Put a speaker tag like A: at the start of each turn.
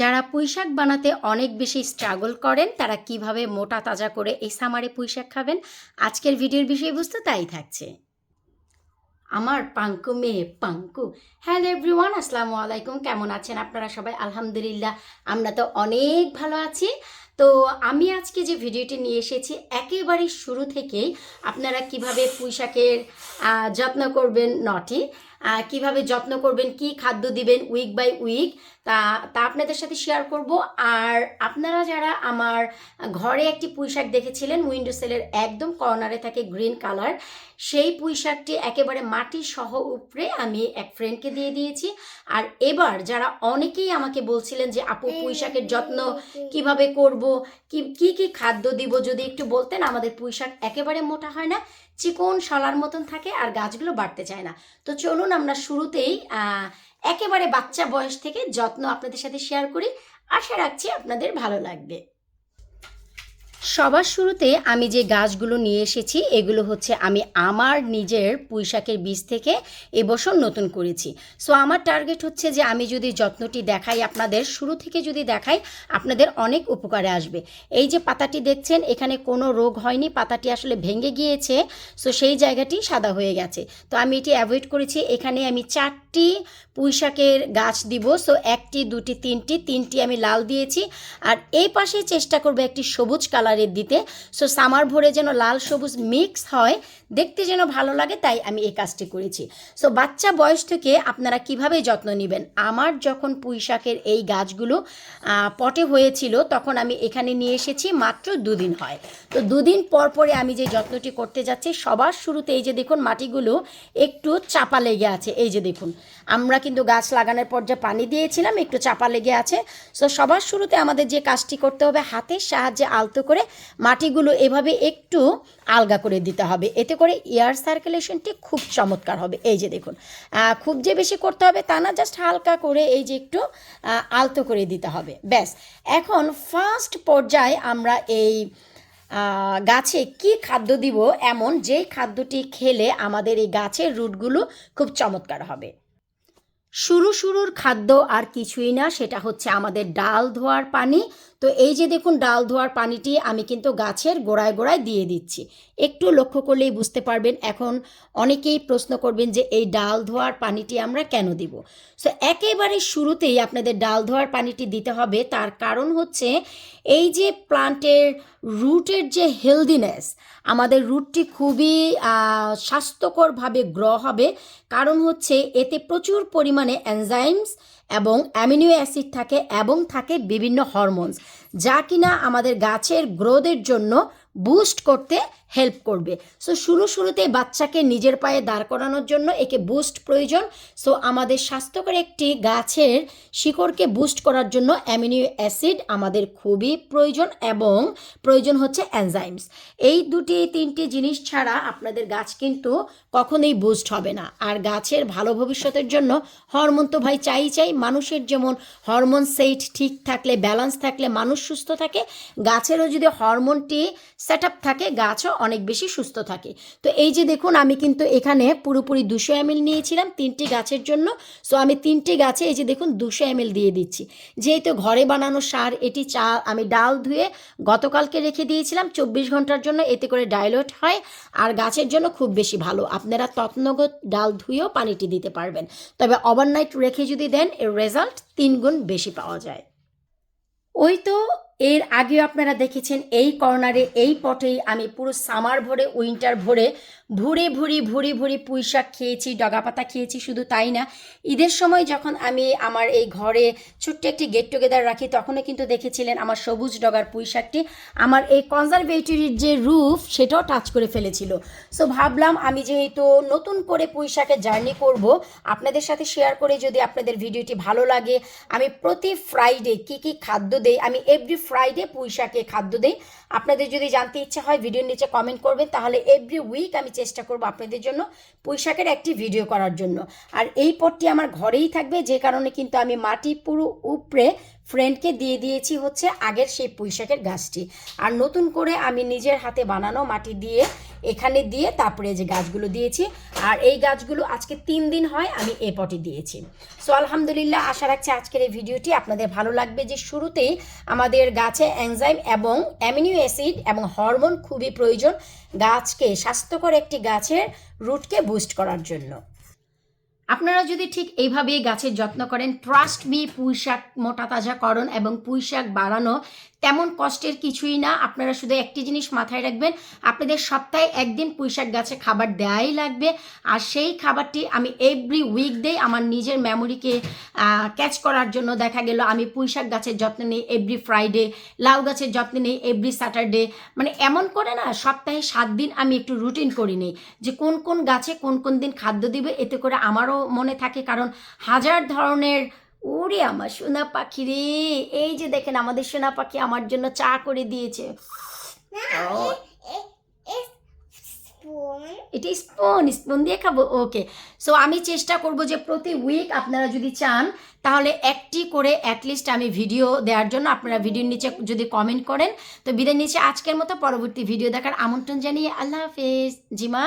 A: যারা পুঁইশাক বানাতে অনেক বেশি স্ট্রাগল করেন, তারা কীভাবে মোটা তাজা করে এই সামারে পুঁইশাক খাবেন? আজকের ভিডিওর বিষয়বস্তু তাই থাকছে। আমার পাঙ্কু মেয়ে, পাঙ্কু। হ্যালো এভরিওয়ান, আসসালামু আলাইকুম। কেমন আছেন আপনারা সবাই? আলহামদুলিল্লাহ, আমরা তো অনেক ভালো আছি। তো আমি আজকে যে ভিডিওটি নিয়ে এসেছি, একেবারে শুরু থেকেই আপনারা কীভাবে পুঁইশাকের যত্ন করবেন নটি কীভাবে যত্ন করবেন কি খাদ্য দিবেন উইক বাই উইক তা তা আপনাদের সাথে শেয়ার করব। আর আপনারা যারা আমার ঘরে একটি পুঁইশাক দেখেছিলেন উইন্ডো সেলের একদম কর্নারে থাকে গ্রিন কালার সেই পুঁইশাকটি একেবারে মাটি সহ উপরে আমি এক ফ্রেন্ডকে দিয়ে দিয়েছি। আর এবার যারা অনেকেই আমাকে বলছিলেন যে আপু পুঁইশাকের যত্ন কীভাবে করব? কি কি কি খাদ্য দিব? যদি একটু বলতেন আমাদের পুঁইশাক একেবারে মোটা হয় না চিকন শলার মতন থাকে আর গাছগুলো বাড়তে চায় না। তো চলুন আমরা শুরুতেই একেবারে বাচ্চা বয়স থেকে যত্ন আপনাদের সাথে শেয়ার করি। আশা রাখছি আপনাদের ভালো লাগবে। সবার শুরুতে আমি যে গাছগুলো নিয়ে এসেছি, এগুলো হচ্ছে আমি আমার নিজের পুঁইশাকের বীজ থেকে এবছর নতুন করেছি। সো আমার টার্গেট হচ্ছে যে আমি যদি যত্নটি দেখাই আপনাদের, শুরু থেকে যদি দেখাই আপনাদের অনেক উপকারে আসবে। এই যে পাতাটি দেখছেন, এখানে কোনো রোগ হয়নি, পাতাটি আসলে ভেঙে গিয়েছে সো সেই জায়গাটি সাদা হয়ে গেছে। তো আমি এটি অ্যাভয়েড করেছি, এখানে আমি চারটি পুঁইশাকের গাছ দিব সো একটি, দুটি, তিনটি তিনটি আমি লাল দিয়েছি। আর এই পাশে চেষ্টা করব একটি সবুজ কালারের দিতে। সো সামার ভরে যেন লাল সবুজ মিক্স হয়, দেখতে যেন ভালো লাগে, তাই আমি এই কাজটি করেছি। সো বাচ্চা বয়স থেকে আপনারা কীভাবে যত্ন নেবেন? আমার যখন পুঁইশাকের এই গাছগুলো পটে হয়েছিল, তখন আমি এখানে নিয়ে এসেছি, মাত্র দুদিন হয়। তো, দুদিন পর পরে আমি যে যত্নটি করতে যাচ্ছি, সবার শুরুতে এই যে দেখুন মাটিগুলো একটু চাপা লেগে আছে, এই যে দেখুন। আমরা কিন্তু গাছ লাগানোর পর যে পানি দিয়েছিলাম, একটু চাপা লেগে আছে। সো সবার শুরুতে আমাদের যে কাজটি করতে হবে, হাতের সাহায্যে আলতো করে মাটিগুলো এভাবে একটু আলগা করে দিতে হবে। এতে করে এয়ার সার্কুলেশনটি খুব চমৎকার হবে। এই যে দেখুন খুব যে বেশি করতে হবে তা না জাস্ট হালকা করে এই যে একটু আলতো করে দিতে হবে। ব্যাস, এখন ফার্স্ট পর্যায়ে আমরা এই গাছে কি খাদ্য দিব এমন যেই খাদ্যটি খেলে আমাদের এই গাছের রুটগুলো খুব চমৎকার হবে। শুরু শুরুর খাদ্য আর কিছুই না, সেটা হচ্ছে আমাদের ডাল ধোয়ার পানি। তো এই যে দেখুন, ডাল ধোয়ার পানিটি আমি কিন্তু গাছের গোড়ায় গোড়ায় দিয়ে দিচ্ছি। একটু লক্ষ্য করলেই বুঝতে পারবেন। এখন অনেকেই প্রশ্ন করবেন যে, এই ডাল ধোয়ার পানিটি আমরা কেন দিব? সো একেবারে শুরুতেই আপনাদের ডাল ধোয়ার পানিটি দিতে হবে। তার কারণ হচ্ছে, এই যে প্লান্টের রুটের যে হেলদিনেস, আমাদের রুটটি খুবই স্বাস্থ্যকরভাবে গ্র হবে। কারণ হচ্ছে, এতে প্রচুর পরিমাণে এনজাইমস এবং অ্যামিনো অ্যাসিড থাকে এবং থাকে বিভিন্ন হরমোনস। যা কিনা আমাদের গাছের গ্রোথের জন্য বুস্ট করতে হেল্প করবে। সো শুরু শুরুতে বাচ্চাকে নিজের পায়ে দাঁড় করানোর জন্য একে বুস্ট প্রয়োজন। সো আমাদের স্বাস্থ্যকর একটি গাছের শিকড়কে বুস্ট করার জন্য অ্যামিনো অ্যাসিড আমাদের খুবই প্রয়োজন এবং প্রয়োজন হচ্ছে এনজাইমস এই দুটি, তিনটি জিনিস ছাড়া আপনাদের গাছ কিন্তু কখনোই বুস্ট হবে না। আর গাছের ভালো ভবিষ্যতের জন্য হরমোন তো ভাই চাই চাই, মানুষের যেমন হরমোন সেট ঠিক থাকলে ব্যালেন্স থাকলে, মানুষ সুস্থ থাকে, গাছেরও যদি হরমোনটি সেট আপ থাকে, গাছও অনেক বেশি সুস্থ থাকে। তো এই যে দেখুন, আমি কিন্তু এখানে পুরোপুরি দুশো এমএল নিয়েছিলাম তিনটি গাছের জন্য। সো আমি তিনটি গাছে এই যে দেখুন, দুশো এমএল দিয়ে দিচ্ছি। যেহেতু ঘরে বানানো সার, এটি চা, আমি ডাল ধুয়ে গতকালকে রেখে দিয়েছিলাম। চব্বিশ ঘণ্টার জন্য এতে করে ডাইলট হয় আর গাছের জন্য খুব বেশি ভালো। আপনারা তত্নগত ডাল ধুয়েও পানিটি দিতে পারবেন। তবে ওভারনাইট রেখে যদি দেন, এর রেজাল্ট তিন গুণ বেশি পাওয়া যায়। ওই তো এর আগেও আপনারা দেখেছেন এই কর্নারে, এই পটেই আমি পুরো সামার ভরে, উইন্টার ভরে ভুরে ভুরি ভুরি ভুরি পুঁই শাক খেয়েছি ডগা পাতা খেয়েছি, শুধু তাই না। ঈদের সময় যখন আমি আমার এই ঘরে ছোট্ট একটি গেট টুগেদার রাখি, তখনও কিন্তু দেখেছিলেন আমার সবুজ ডগার পুঁই শাকটি আমার এই কনজারভেটরির যে রুফ সেটাও টাচ করে ফেলেছিল। সো ভাবলাম আমি যেহেতু নতুন করে পুঁই শাকের জার্নি করব, আপনাদের সাথে শেয়ার করে যদি আপনাদের ভিডিওটি ভালো লাগে, আমি প্রতি ফ্রাইডে কি কি খাদ্য দেই, আমি এভরি ফ্রাইডে পুঁই শাকে খাদ্য দেই। আপনাদের যদি জানতে ইচ্ছা হয়, ভিডিওর নিচে কমেন্ট করবেন, তাহলে এভরি উইক আমি চেষ্টা করব আপনাদের জন্য পুঁইশাকের একটি ভিডিও করার জন্য। আর এই পটটি আমার ঘরেই থাকবে, যে কারণে কিন্তু আমি মাটি পুরো উপরে ফ্রেন্ডকে দিয়ে দিয়েছি হচ্ছে আগের সেই পুঁইশাকের গাছটি। আর নতুন করে আমি নিজের হাতে বানানো মাটি দিয়ে এখানে দিয়ে তারপরে যে গাছগুলো দিয়েছি। আর এই গাছগুলো আজকে তিন দিন হয় আমি এ পটে দিয়েছি। সো আলহামদুলিল্লাহ, আশা রাখছি আজকের এই ভিডিওটি আপনাদের ভালো লাগবে যে শুরুতেই আমাদের গাছে অ্যাংজাইম এবং অ্যামিনিও অ্যাসিড এবং হরমোন খুবই প্রয়োজন গাছকে স্বাস্থ্যকর একটি গাছের রুটকে বুস্ট করার জন্য। আপনারা যদি ঠিক এইভাবেই গাছের যত্ন করেন ট্রাস্ট মি পুঁইশাক মোটা তাজাকরণ এবং পুঁইশাক বাড়ানো তেমন কষ্টের কিছুই না। আপনারা শুধু একটি জিনিস মাথায় রাখবেন, আপনাদের সপ্তাহে একদিন পুঁই শাক গাছে খাবার দেওয়াই লাগবে। আর সেই খাবারটি আমি এভরি উইক ডে আমার নিজের মেমোরিকে ক্যাচ করার জন্য দেখা গেল, আমি পুঁই শাক গাছের যত্ন নিই এভরি ফ্রাইডে লাউ গাছের যত্ন নিই এভরি স্যাটারডে মানে এমন করে না, সপ্তাহে সাত দিন আমি একটু রুটিন করি নিই যে কোন কোন গাছে কোন কোন দিন খাদ্য দিবে, এতে করে আমারও মনে থাকে। কারণ হাজার ধরনের ওরে আমার সোনা পাখি রে। এই যে দেখেন, আমাদের সোনা পাখি আমার জন্য চা করে দিয়েছে. এটা স্পুন স্পুন দিয়ে খাব? ওকে। সো আমি চেষ্টা করব যে প্রতি উইক আপনারা যদি চান, তাহলে একটি করে অ্যাটলিস্ট আমি ভিডিও দেওয়ার জন্য আপনারা ভিডিওর নিচে যদি কমেন্ট করেন। তো বিদায় নিচে আজকের মতো, পরবর্তী ভিডিও দেখার আমন্ত্রণ জানিয়ে আল্লাহ হাফেজ। জিমা?